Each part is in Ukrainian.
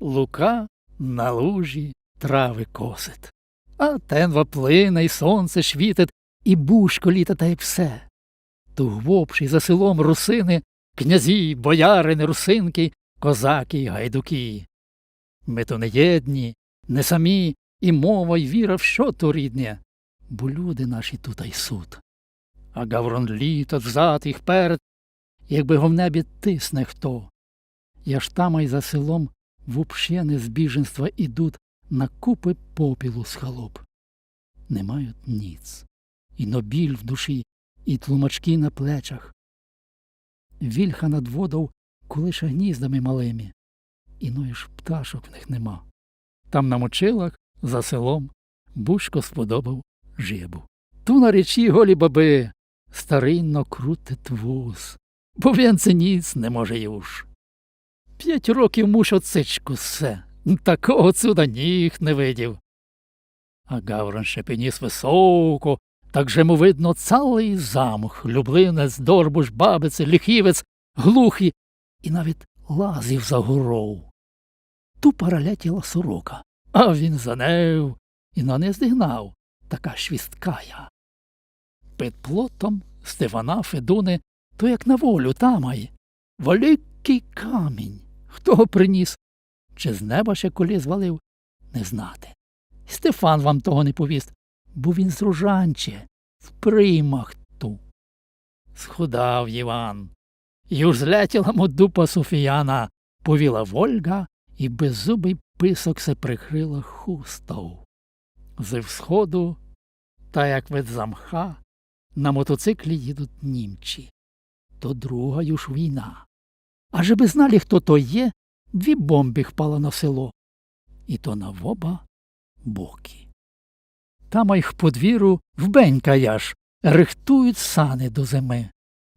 Лука на лужі трави косить. А тенва плине, й сонце світить, і бушко літа та й все. Тугвопший за селом русини, князі, боярини, русинки, козаки гайдуки. Ми то не єдні, не самі, і мова, й віра в що то рідне, бо люди наші тут й суд. А гаврон літо взад і вперед, якби го в небі тисне хто. Я ж там й за селом в общене збіженства ідуть на купи попілу з халоп. Не мають ніц, і нобіль в душі, і тлумачки на плечах. Вільха над водою колише гніздами малими, іної ж пташок в них нема. Там на мочилах, за селом, бушко сподобав жибу. Ту на річі голі баби старинно крутить вуз, бо він це ніц не може юж. П'ять років муж оцичку все, такого цуда ніх не видів. А Гаврон ще підніс високо, так же му видно цілий замок, люблинець, дорбуш, бабице, ліхівець, глухий і навіть лазів за горов. Ту паралетіла сорока, а він за нею і на не здигнав, така швісткая. Під плотом Стефана Федуни, то як на волю тамай. Великий камінь. Хто приніс? Чи з неба ще колі звалив? Не знати. Стефан вам того не повість, бо він з ружанче, в приймах ту. Схудав Іван. Юж злетіла му дупа Софіяна, повіла Вольга, і беззубий писок се прикрила хустов. Зі всходу, та як від замха, на мотоциклі їдуть німчі. То друга юж війна. А би знали, хто то є, дві бомби впало на село. І то на воба боки. Там їх подвіру вбенька яж, рихтують сани до зими.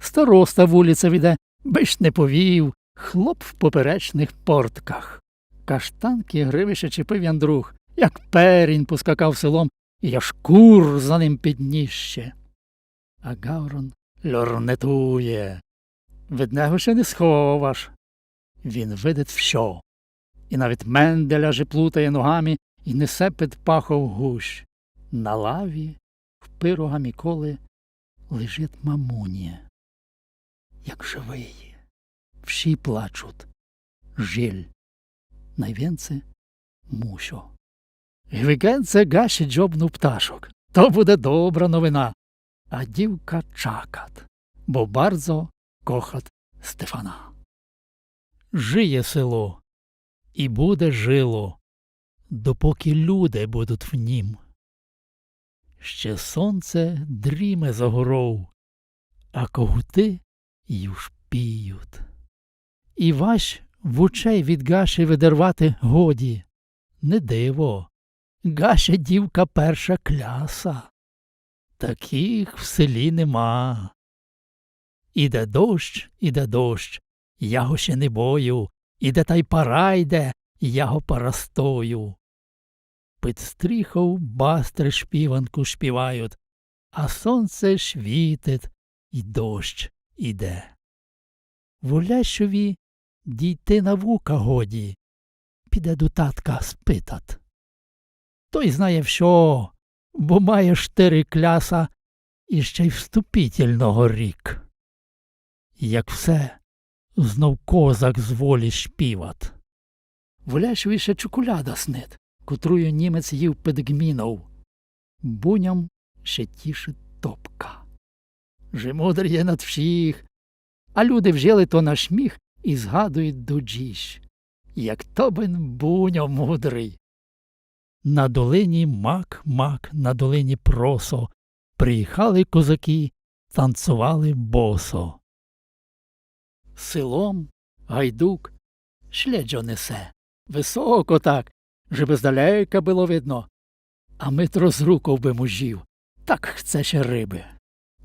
Староста вулиця віде, биш не повів, хлоп в поперечних портках. Каштанки гривище чепив яндрух, як перінь поскакав селом, і я шкур за ним підніще. А Гаврон льорнетує. Від нього ще не сховаш. Він видить всьо. І навіть Менделя же плутає ногами і несе під пахов гущ. На лаві, в пирога Міколи, лежить мамунія. Як живий. Всі плачуть. Жиль. Найвінце мусьо. Гвігенце гаші джобну пташок. То буде добра новина. А дівка чакат, бо bardzo кохат Стефана. Жиє село, і буде жило, допоки люди будуть в нім. Ще сонце дріме за горов, а когути юж піють. І ваш в очей від Гаші видервати годі. Не диво. Гаша дівка перша кляса. Таких в селі нема. Іде дощ, іде дощ, я го ще не бою, іде та й пора йде, я го парастою. Під стріхов бастри шпіванку шпівають, а сонце швітить, і дощ іде. Волящові дійти на вука годі, піде до татка спитат. Той знає що, бо має штири кляса і ще й вступітельного рік. Як все, знов козак з волі шпіват. Воляшові ще чоколяда снит, котрую німець їв гмінов. Буням ще тішить топка. Же мудр є над всіх, а люди вжили то на шміх і згадують доджіш, як тобин буньо мудрий. На долині мак мак, на долині просо, приїхали козаки, танцювали босо. Селом гайдук шледжо несе, високо так, żeby здалека було видно, а Митро з руков би мужів, так хце ще риби.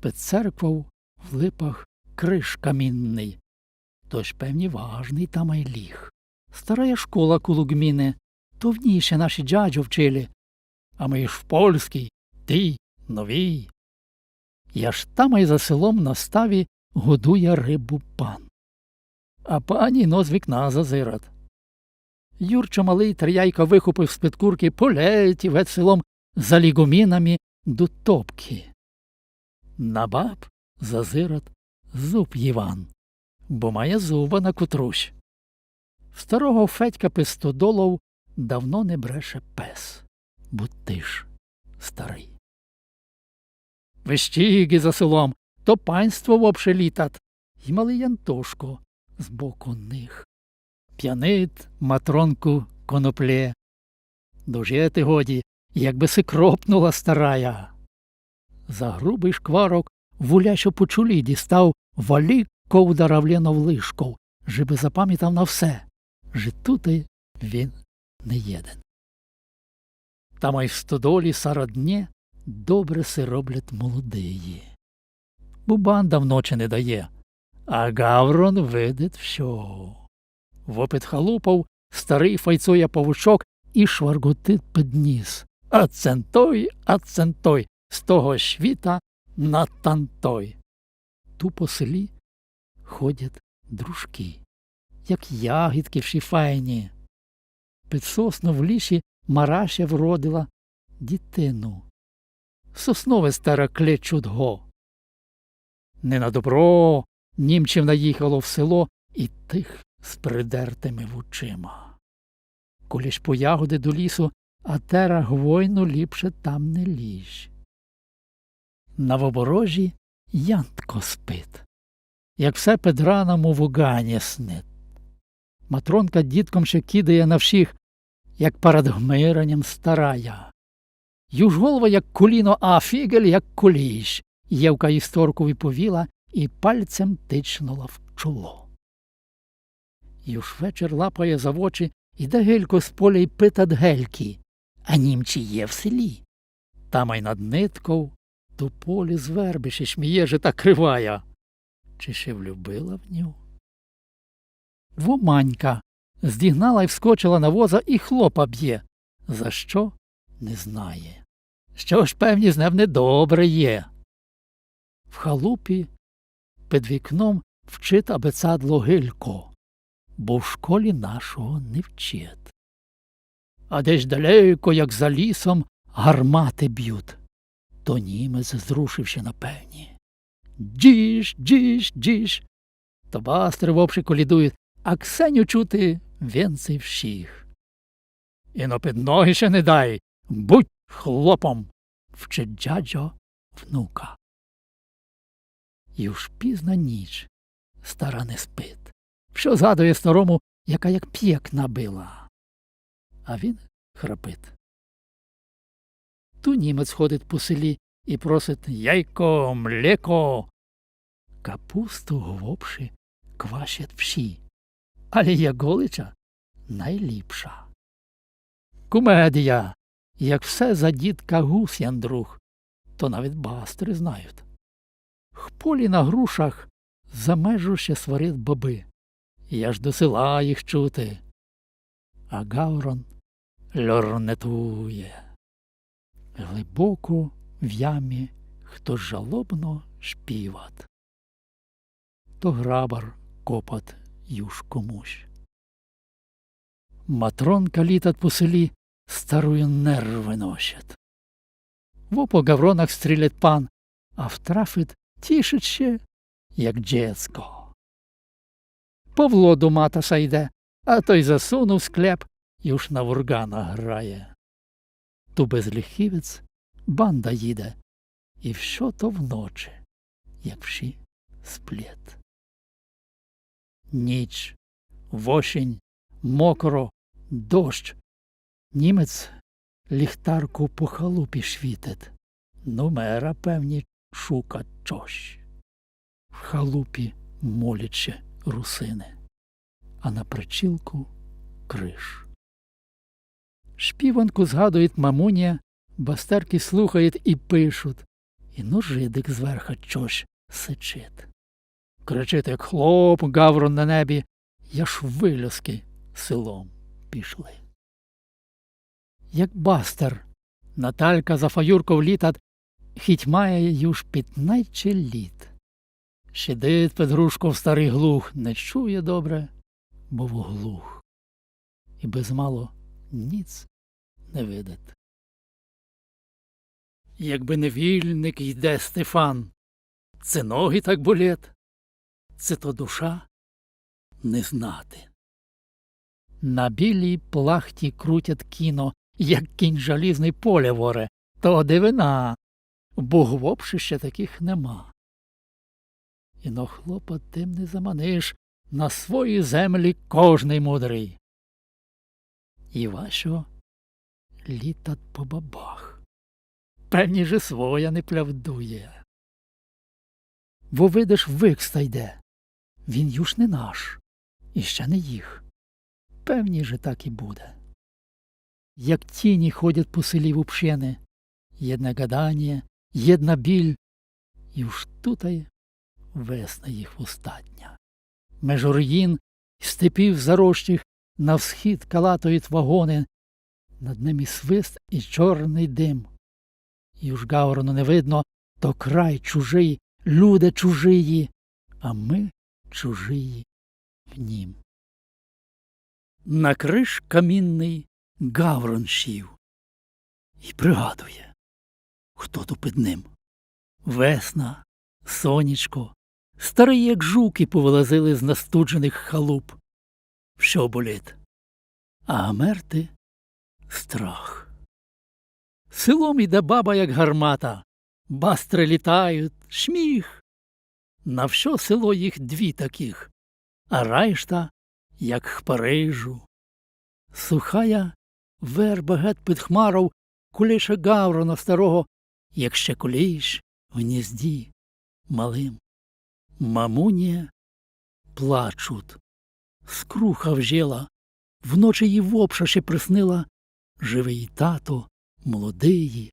Під церквою в липах криш камінний, тож певні важний там ай ліг. Старая школа кулугміни, то в ній ще наші джаджо вчили, а ми ж в польській, ти, новій. Я ж там ай за селом на ставі годує рибу пан. А пані но з вікна зазират. Юрчо малий тряйка вихопив з-під курки полеті вет селом за лігумінами до топки. На баб зазирот зуб Іван, бо має зуба на кутрусь. В старого Федька Пистодолов давно не бреше пес, бо ти ж старий. Вещіги за селом, то панство вопше літат, й малий Янтошко з боку них. П'янит матронку коноплє. Дожити годі, якби си кропнула старая. За грубий шкварок вулящо по чулі дістав валі ковдаравлєнов лишков, жиби запам'ятав на все. Житути він не єден. Та май в стодолі сароднє добре си роблять молодиї. Бубан давно чи не дає, а Гаврон видить всьо. Вопит халупов старий файцує павучок і шварготить під ніс. Ацентой, ацентой, з того світа на тантой. Ту по селі ходять дружки, як ягідки в шіфайні. Під сосну в ліші Марася вродила дітину. Соснове старе клечуть го. Не на добро німчів наїхало в село і тих з придертими вучима. Ж по ягоди до лісу, а тера гвойну ліпше там не ліж. На воборожі янтко спить, як все під раном у вугані снит. Матронка дітком ще кидає на всіх, як перед гмиренням старая. Юж голова, як коліно, а фігель, як куліш. Євка історку виповіла і пальцем тичнула в чоло. Юж вечір лапає за вочі, іде гелько з поля й питать гельки. А німчі є в селі. Там ай над нитков, до полі з вербиші шміє же та кривая. Чи ще влюбила в ню? Воманька здігнала й вскочила на воза і хлопа б'є. За що? Не знає. Що ж, певні, з ним недобре є. В халупі під вікном вчит абецадло гилько, бо в школі нашого не вчить. А десь далеко, як за лісом, гармати б'ють. То німець зрушився напевні. Діж, діж, діж. То бастри вовши колідують, а Ксеню чути венцей всіх. І но під ноги ще не дай, будь хлопом, вчить дяджо внука. І уж пізна ніч стара не спить, що згадує старому, яка як п'єк набила. А він храпить. Ту німець ходить по селі і просить яйко, млеко. Капусту глобши квашять всі, але Яголича найліпша. Кумедія, як все за дідка гусь яндрух, то навіть бастри знають. В полі на грушах за межу ще сварить баби. Я ж до села їх чути. А Гаврон льорнетує. Глибоко в ямі хто жалобно шпіват. То грабар копат юж комусь. Матронка літат по селі старую нерви носять. Во по гавронах стрілять пан, а втрафить тішить ще, як дзецько. Павло до матаса йде, а той засунув склеп і уж на вургана грає. Ту безліхівець банда їде, і що то вночі, як всі сплять. Ніч, вошень, мокро, дощ. Німець ліхтарку по халупі швітить. Нумера, певні, шука чощ. В халупі моляче русини, а на причілку криш. Шпіванку згадують мамуня, бастерки слухають і пишуть, і ну жидик зверха чощ сичить. Кричить, як хлоп, гаврон на небі, я ж вилюски селом пішли. Як бастер, Наталька за фаюрков літат, хіть має юж пітнайче літ. Сидить під грушком старий глух, не чує добре, бо вглух. і без мало ніц не видать. Якби не вільник йде Стефан, це ноги так болять, це то душа не знати. На білій плахті крутять кіно, як кінь жалізний поле воре, то дивина, бо глобше ще таких нема. І но хлопа тим не заманиш на свої землі кожний мудрий. І вашо літат по бабах. Певні же своя не плявдує. Бо видиш, викста йде. Він юж не наш, і ще не їх. Певні же так і буде. Як тіні ходять по селі вупшени, єдне гадання, єдна біль, і уж тутай весна їх остатня. Меж руїн і степів зарощих на всхід калатують вагони, над ними свист і чорний дим. І уж гаврону не видно, то край чужий, люди чужиї, а ми чужиї в нім. На криш камінний гаврон сів і пригадує, хто то під ним. Весна, сонечко, старі, як жуки, повилазили з настуджених халуп. Що болить? А мерти страх. Селом іде баба, як гармата, бастри літають, шміх. На все село їх дві таких, а райшта, як к Парижу. Сухая верба гет під хмаров, куліша гаврона старого, як ще куліш в гнізді малим. Мамунія плачуть. Скруха вжила, вночі її вопша ще приснила живий тато, молодий,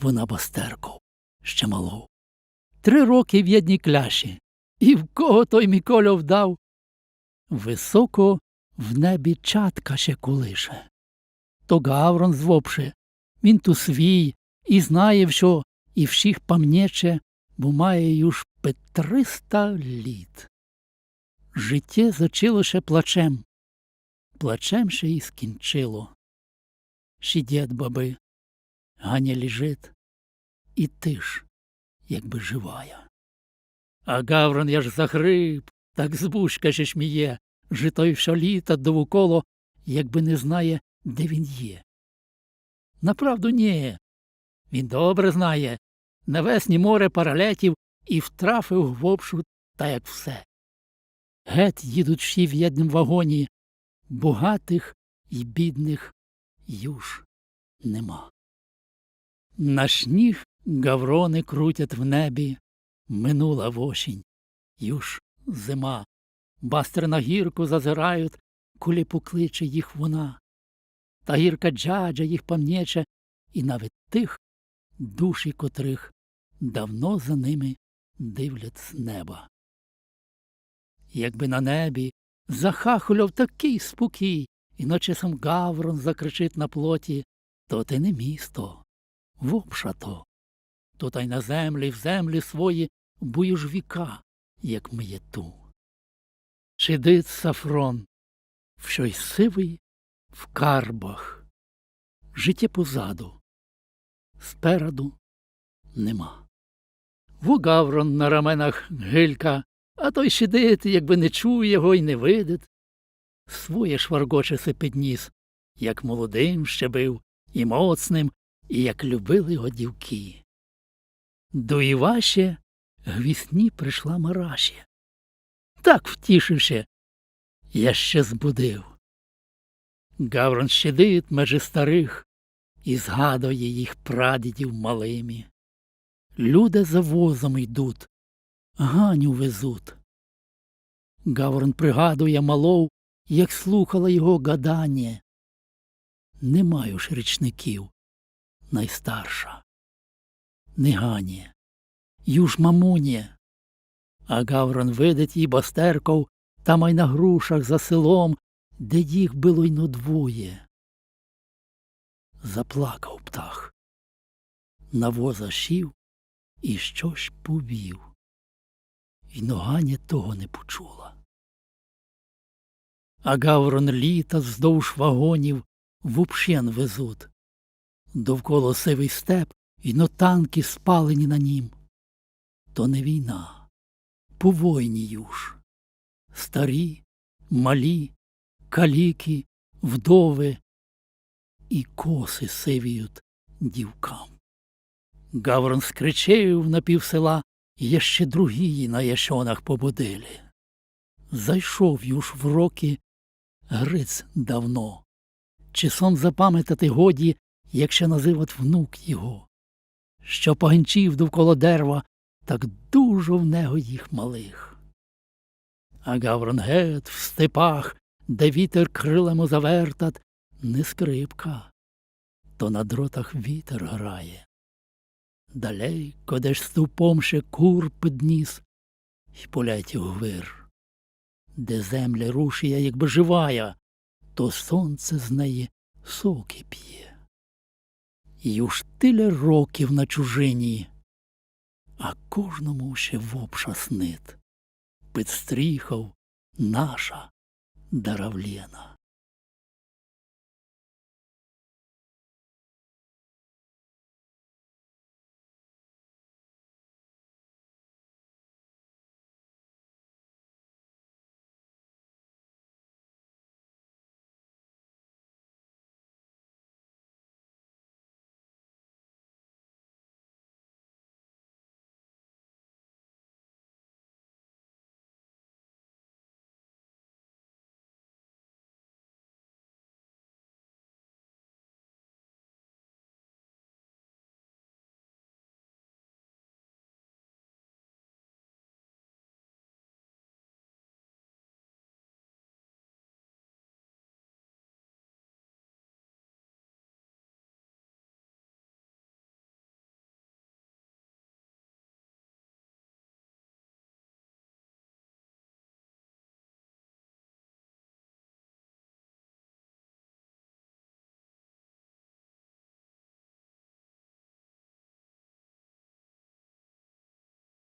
вона бастерков, ще мало. Три роки в єдній кляші, і в кого той Міколя вдав. Високо в небі чатка ще кулише. То Гаврон звопше, він ту свій і знає, що і всіх пам'нече, бо має юж петриста літ. Життє зачило ще плачем, плачем ще і скінчило. Дід баби, Ганя лежить, і ти ж, якби живая. А Гаврон я ж захрип, так збушка ще шміє, житой що літа довколо, якби не знає, де він є. Направду ні. Він добре знає. Навесні море паралетів і втрафив глобшу та як все. Геть всі в єднім вагоні, богатих і бідних юж нема. На сніг гаврони крутять в небі, минула вошінь, юж зима. Бастри на гірку зазирають, кулі покличе їх вона. Та гірка джаджа їх пам'нече, і навіть тих, душі котрих давно за ними дивлять з неба. Якби на небі захахуляв такий спокій, і наче сам Гаврон закричить на плоті, то ти не місто, вопша то. То та й на землі, в землі свої буєш віка, як ми є ту. Сафрон, в щось сивий в карбах, життя позаду, спереду нема. Вугаврон на раменах гилька, а той сидить, якби не чує його й не видить. Своє шваргоче се підніс, як молодим ще бив, і моцним, і як любили його дівки. До Іваше гвісні прийшла Мараші. Так втішивши, я ще збудив. Гаврон щедить межи старих і згадує їх прадідів малими. Люди за возом йдуть, Ганю везуть. Гаврон пригадує малов, як слухала його гадання. Не маю ж річників, найстарша. Не Гані, юж мамуні. А Гаврон видить їй бастерков там ай на грушах за селом, де їх було й но двоє. Заплакав птах. На воза сів і щось повів. І Ноганя того не почула. а гаврон літа вздовж вагонів вупщен везуть. Довкола сивий степ і но танки спалені на нім. То не війна, по повойні юж. Старі, малі, каліки, вдови і коси сивіють дівкам. Гаврон скричив на пів села, є ще другії на ящонах побудилі. Зайшов юж в роки Гриць давно. Чи сон запам'ятати годі, якщо називать внук його, що погінчів довкола дерва, так дуже в него їх малих. А Гаврон гет в степах, де вітер крилами завертат, не скрипка, то на дротах вітер грає. Далейко, де ж стовпом ще кур підніс, й полетів гвир, де земля рушія, якби живая, то сонце з неї соки п'є. І уж тиля років на чужині, а кожному ще вопша снит. Підстріхав наша даравлєна.